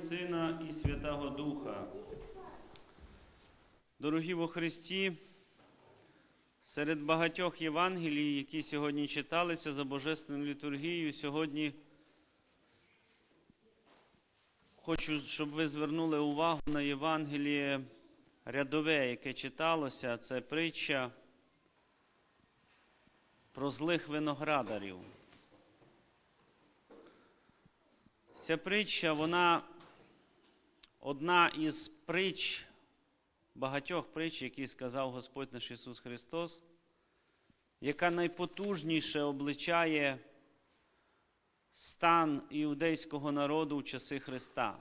Сина і Святого Духа. Дорогі во Христі, серед багатьох Євангелій, які сьогодні читалися за Божественною літургією, сьогодні хочу, щоб ви звернули увагу на Євангеліє рядове, яке читалося, це притча про злих виноградарів. Ця притча, вона одна із притч, багатьох притч, які сказав Господь наш Ісус Христос, яка найпотужніше обличає стан іудейського народу в часи Христа.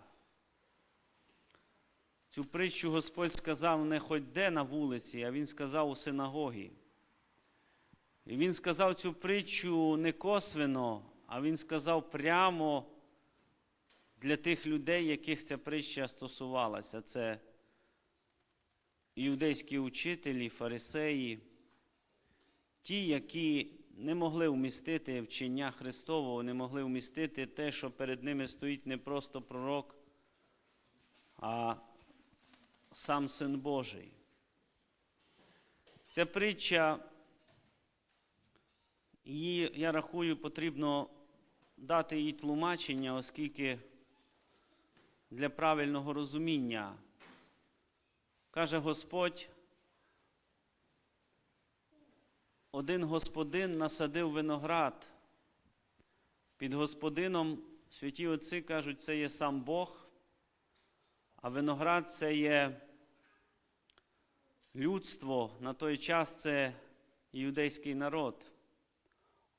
Цю притчу Господь сказав не хоч де на вулиці, а Він сказав у синагогі. І Він сказав цю притчу не косвенно, а Він сказав прямо для тих людей, яких ця притча стосувалася. Це іудейські учителі, фарисеї, ті, які не могли вмістити вчення Христового, не могли вмістити те, що перед ними стоїть не просто пророк, а сам Син Божий. Ця притча, її, я рахую, потрібно дати їй тлумачення, оскільки для правильного розуміння. Каже Господь, один господин насадив виноград. Під господином святі отці кажуть, це є сам Бог, а виноград це є людство, на той час це іудейський народ.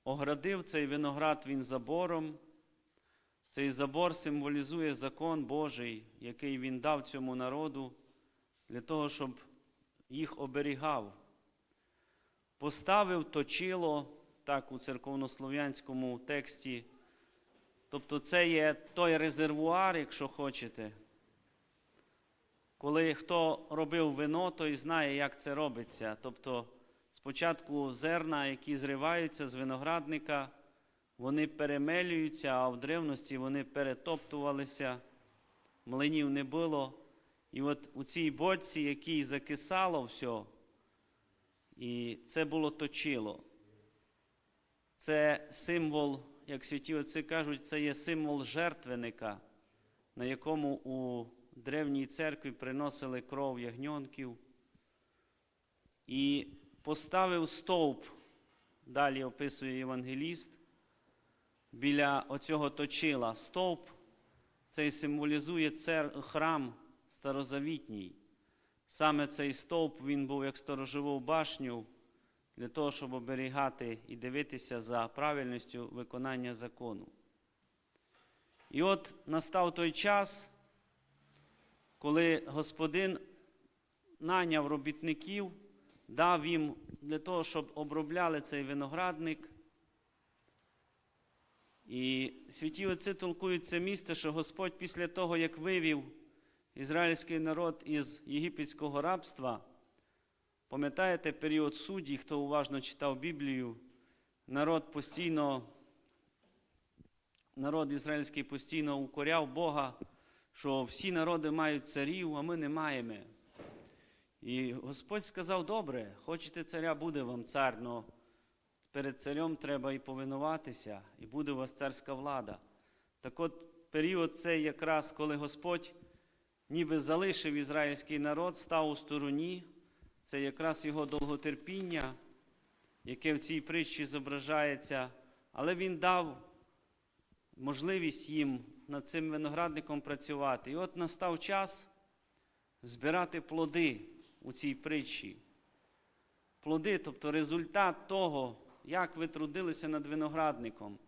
Оградив цей виноград він забором. Цей забор символізує закон Божий, який він дав цьому народу для того, щоб їх оберігав. Поставив точило, так у церковнослов'янському тексті. Тобто це є той резервуар, якщо хочете. Коли хто робив вино, той знає, як це робиться. Тобто спочатку зерна, які зриваються з виноградника, вони перемелюються, а в древності вони перетоптувалися, млинів не було. І от у цій бочці, якій закисало все, і це було точило. Це символ, як святі отці кажуть, це є символ жертвенника, на якому у древній церкві приносили кров ягньонків. І поставив стовп, далі описує євангеліст, біля оцього точила. Стовп цей символізує цер... храм старозавітній. Саме цей стовп він був як сторожову башню для того, щоб оберігати і дивитися за правильністю виконання закону. І от настав той час, коли Господин наняв робітників, дав їм для того, щоб обробляли цей виноградник. І святі отці толкують це місце, що Господь після того, як вивів ізраїльський народ із єгипетського рабства, пам'ятаєте період судді, хто уважно читав Біблію, народ постійно, народ ізраїльський постійно укоряв Бога, що всі народи мають царів, а ми не маємо. І Господь сказав: добре, хочете царя, буде вам цар, але перед царем треба і повинуватися, і буде у вас царська влада. Так от період цей якраз, коли Господь ніби залишив ізраїльський народ, став у стороні, це якраз його довготерпіння, яке в цій притчі зображається, але він дав можливість їм над цим виноградником працювати. І от настав час збирати плоди у цій притчі. Плоди, тобто результат того, як ви трудилися над виноградником.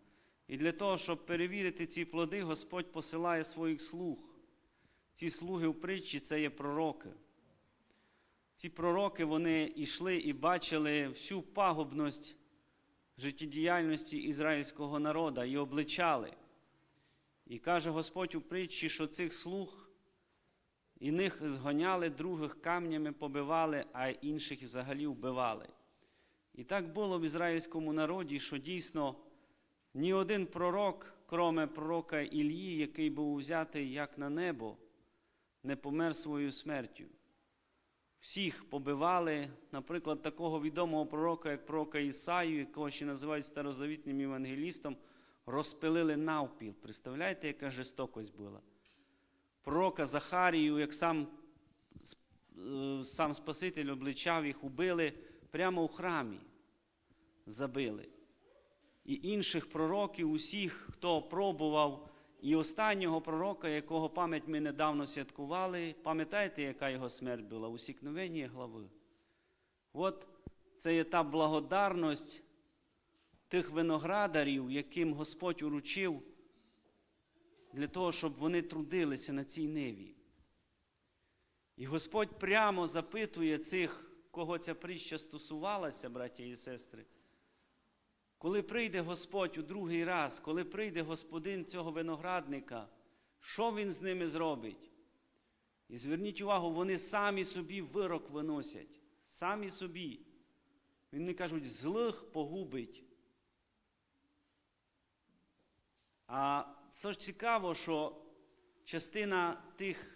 І для того, щоб перевірити ці плоди, Господь посилає своїх слуг. Ці слуги в притчі це є пророки. Ці пророки вони йшли і бачили всю пагубність життєдіяльності ізраїльського народу і обличали. І каже Господь у притчі, що цих слуг і них згоняли, других камнями побивали, а інших взагалі вбивали. І так було в ізраїльському народі, що дійсно ні один пророк, кроме пророка Ілії, який був взятий як на небо, не помер своєю смертю. Всіх побивали, наприклад, такого відомого пророка, як пророка Ісаю, якого ще називають старозавітнім євангелістом, розпилили навпіл. Представляєте, яка жорстокость була? Пророка Захарію, як сам, е, сам Спаситель обличав їх, убили прямо у храмі, забили. І інших пророків, усіх, хто пробував, і останнього пророка, якого пам'ять ми недавно святкували, пам'ятаєте, яка його смерть була? Усікновення глави. От це є та благодарність тих виноградарів, яким Господь уручив для того, щоб вони трудилися на цій ниві. І Господь прямо запитує цих, кого ця притча стосувалася, браття і сестри. Коли прийде Господь у другий раз, коли прийде господин цього виноградника, що він з ними зробить? І зверніть увагу, вони самі собі вирок виносять, самі собі. Вони кажуть, злих погубить. А це ж цікаво, що частина тих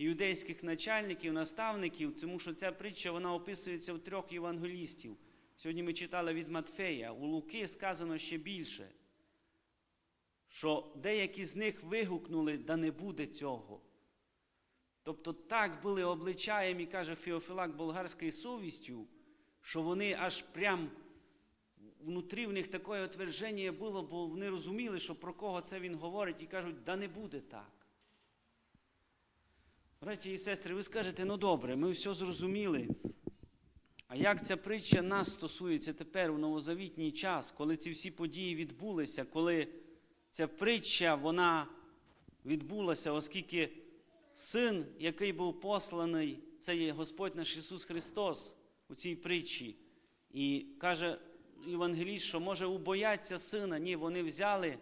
юдейських начальників, наставників, тому що ця притча вона описується в трьох євангелістів. Сьогодні ми читали від Матфея, у Луки сказано ще більше, що деякі з них вигукнули, да не буде цього. Тобто так були обличаєм, і каже Феофілак болгарською совістю, що вони аж прям внутрі в них таке отвердження було, бо вони розуміли, що про кого це він говорить, і кажуть, да не буде так. Браті і сестри, ви скажете, ну добре, ми все зрозуміли. А як ця притча нас стосується тепер у новозавітній час, коли ці всі події відбулися, коли ця притча вона відбулася, оскільки син, який був посланий, це є Господь наш Ісус Христос у цій притчі. І каже Євангеліст, що може убояться сина. Ні, вони взяли,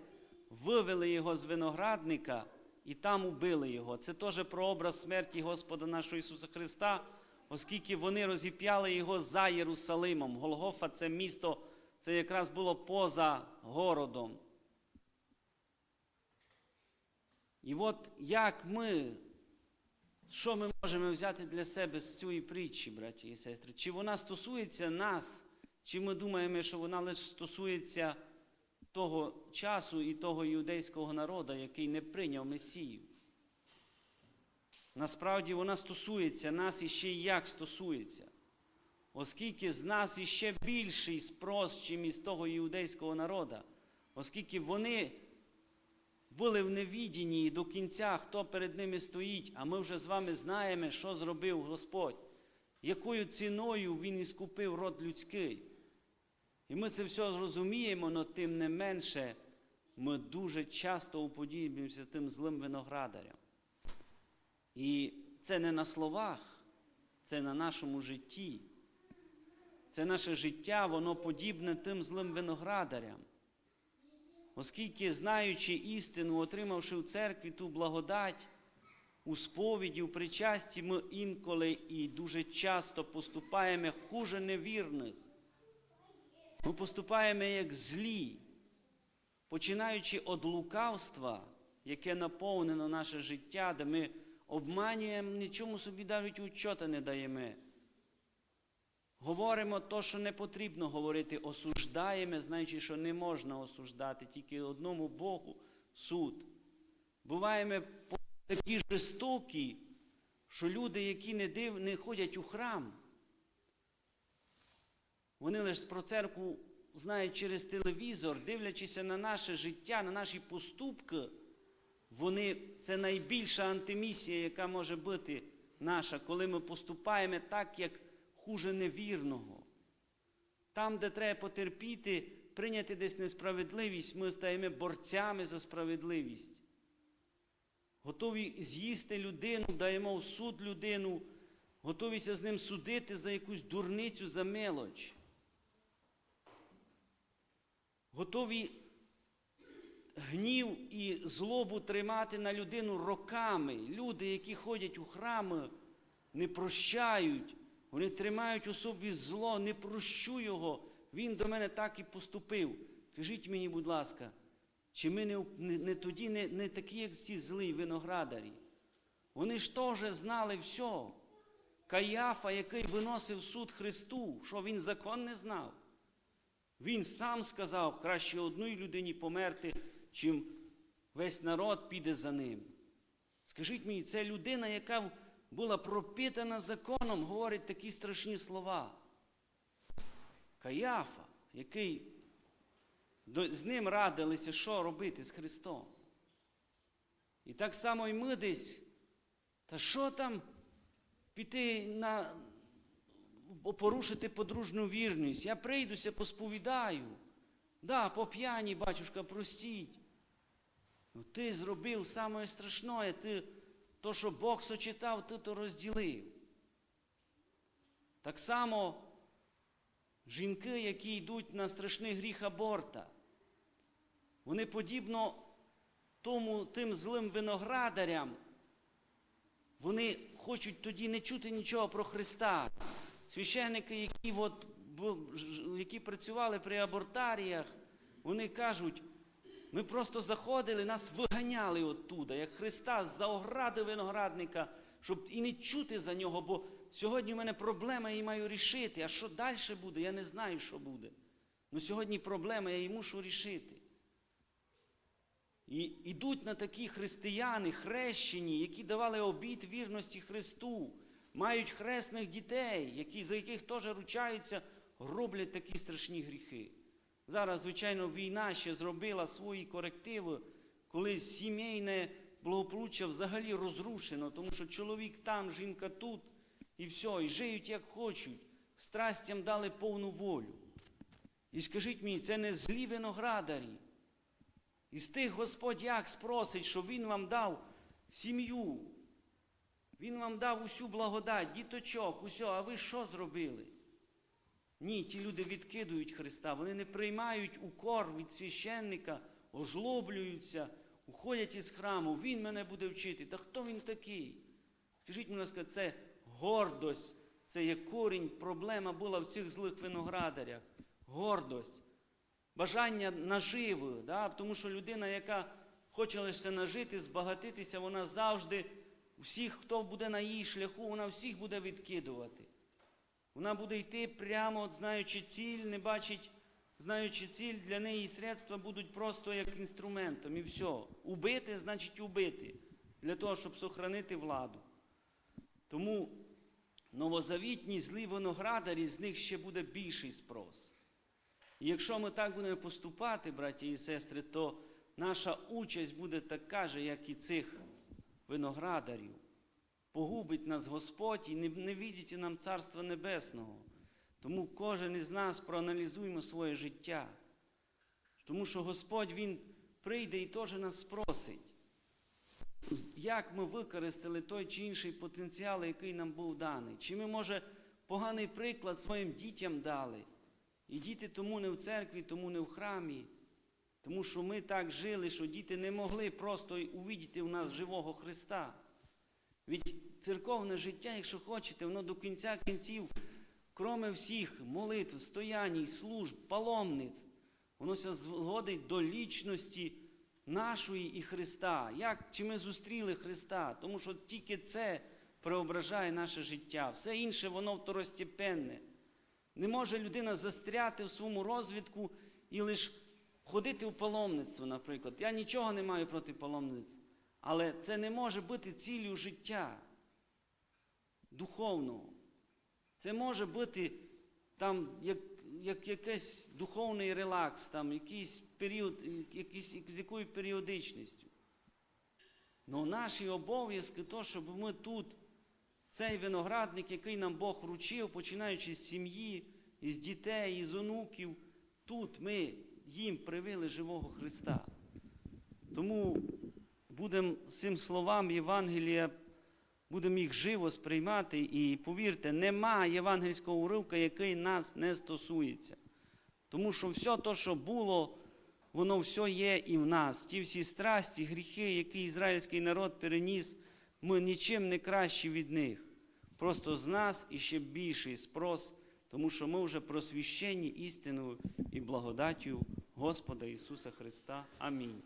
вивели його з виноградника і там убили його. Це теж про образ смерті Господа нашого Ісуса Христа оскільки вони розіп'яли його за Єрусалимом. Голгофа це місто, це якраз було поза городом. І от як ми, що ми можемо взяти для себе з цієї притчі, браті і сестри? Чи вона стосується нас, чи ми думаємо, що вона лише стосується того часу і того іудейського народу, який не прийняв Месію? Насправді вона стосується нас і як стосується. Оскільки з нас іще більший спрос, чим із того іудейського народу, оскільки вони були в невідінні до кінця, хто перед ними стоїть, а ми вже з вами знаємо, що зробив Господь, якою ціною Він іскупив род людський. І ми це все зрозуміємо, але тим не менше ми дуже часто уподібнюємося тим злим виноградарям. І це не на словах, це на нашому житті. Це наше життя, воно подібне тим злим виноградарям. Оскільки, знаючи істину, отримавши в церкві ту благодать, у сповіді, у причасті, ми інколи і дуже часто поступаємо хуже невірних. Ми поступаємо як злі, починаючи від лукавства, яке наповнено наше життя, де ми обманюємо, нічому собі навіть учота не даємо. Говоримо то, що не потрібно говорити, осуждаємо, знаючи, що не можна осуждати, тільки одному Богу суд. Буваємо такі жорстокі, що люди, які не див, не ходять у храм, вони лише про церкву знають через телевізор, дивлячися на наше життя, на наші поступки. Вони, Це найбільша антимісія, яка може бути наша, коли ми поступаємо так, як хуже невірного. Там, де треба потерпіти, прийняти десь несправедливість, ми стаємо борцями за справедливість. Готові з'їсти людину, даємо в суд людину, готовіся з ним судити за якусь дурницю, за мелоч. Готові гнів і злобу тримати на людину роками. Люди, які ходять у храми, не прощають, вони тримають у собі зло, не прощу його. Він до мене так і поступив. Кажіть мені, будь ласка, Чи ми не, не, не тоді не, не такі, як ці злі виноградарі? Вони ж теж знали все. Каяфа, який виносив суд Христу, що він закон не знав. Він сам сказав, краще одній людині померти, чим весь народ піде за ним. Скажіть мені, це людина, яка була пропитана законом, говорить такі страшні слова. Каяфа, який з ним радилися, що робити з Христом. І так само і ми десь, та що там піти на порушити подружню вірність? Я прийдуся, посповідаю. Да, по п'яні, батюшка, простіть. Ну, ти зробив саме страшне, ти то, що Бог сочетав, ти то розділив. Так само жінки, які йдуть на страшний гріх аборта, вони подібно тому тим злим виноградарям, вони хочуть тоді не чути нічого про Христа. Священники, які, от, які працювали при абортаріях, вони кажуть, ми просто заходили, нас виганяли оттуда, як Христа з-за огради виноградника, щоб і не чути за нього, бо сьогодні в мене проблема, я її маю рішити. А що далі буде? Я не знаю, що буде. Ну сьогодні проблема, я її мушу рішити. І йдуть на такі християни, хрещені, які давали обід вірності Христу, мають хресних дітей, які, за яких теж ручаються, роблять такі страшні гріхи. Зараз, звичайно, війна ще зробила свої корективи, коли сімейне благополуччя взагалі розрушено, тому що чоловік там, жінка тут, і все, і живуть як хочуть, страстям дали повну волю. І скажіть мені, це не злі виноградарі. І з тих Господь як спросить, що Він вам дав сім'ю, Він вам дав усю благодать, діточок, усе, а ви що зробили? Ні, ті люди відкидують Христа, вони не приймають укор від священника, озлоблюються, уходять із храму, Він мене буде вчити. Та хто він такий? Скажіть, будь ласка, це гордость, це є корінь, проблема була в цих злих виноградарях. Гордость бажання наживи, да? тому що людина, яка хоче лише нажити, збагатитися, вона завжди всіх, хто буде на її шляху, вона всіх буде відкидувати. Вона буде йти прямо, знаючи ціль, не бачить, знаючи ціль, для неї средства будуть просто як інструментом. І все. Убити значить убити, для того, щоб сохранити владу. Тому новозавітні злі виноградарі, з них ще буде більший спрос. І якщо ми так будемо поступати, браті і сестри, то наша участь буде така же, як і цих виноградарів. Погубить нас Господь і не, не віддіти нам Царства Небесного. Тому кожен із нас проаналізуємо своє життя. Тому що Господь Він прийде і теж нас спросить, як ми використали той чи інший потенціал, який нам був даний. Чи ми, може, поганий приклад своїм дітям дали. І діти тому не в церкві, тому не в храмі. Тому що ми так жили, що діти не могли просто увідіти в нас живого Христа. Від церковне життя, якщо хочете, воно до кінця кінців, кроме всіх молитв, стоянь, служб, паломниць, воно все зводить до лічності нашої і Христа. Як чи ми зустріли Христа? Тому що тільки це преображає наше життя. Все інше, воно второстепенне. Не може людина застряти в своєму розвитку і лише ходити в паломництво, наприклад. Я нічого не маю проти паломництва. Але це не може бути ціллю життя духовного. Це може бути там як, як якийсь духовний релакс, там, якийсь період, якийсь, з якою періодичністю. Но наші обов'язки, то, щоб ми тут, цей виноградник, який нам Бог вручив, починаючи з сім'ї, із дітей, із онуків, тут ми їм привили живого Христа. Тому будемо цим словам Євангелія, будемо їх живо сприймати. І повірте, нема євангельського уривка, який нас не стосується. Тому що все те, що було, воно все є і в нас. Ті всі страсті, гріхи, які ізраїльський народ переніс, ми нічим не кращі від них. Просто з нас і ще більший спрос, тому що ми вже просвіщені істиною і благодаттю Господа Ісуса Христа. Амінь.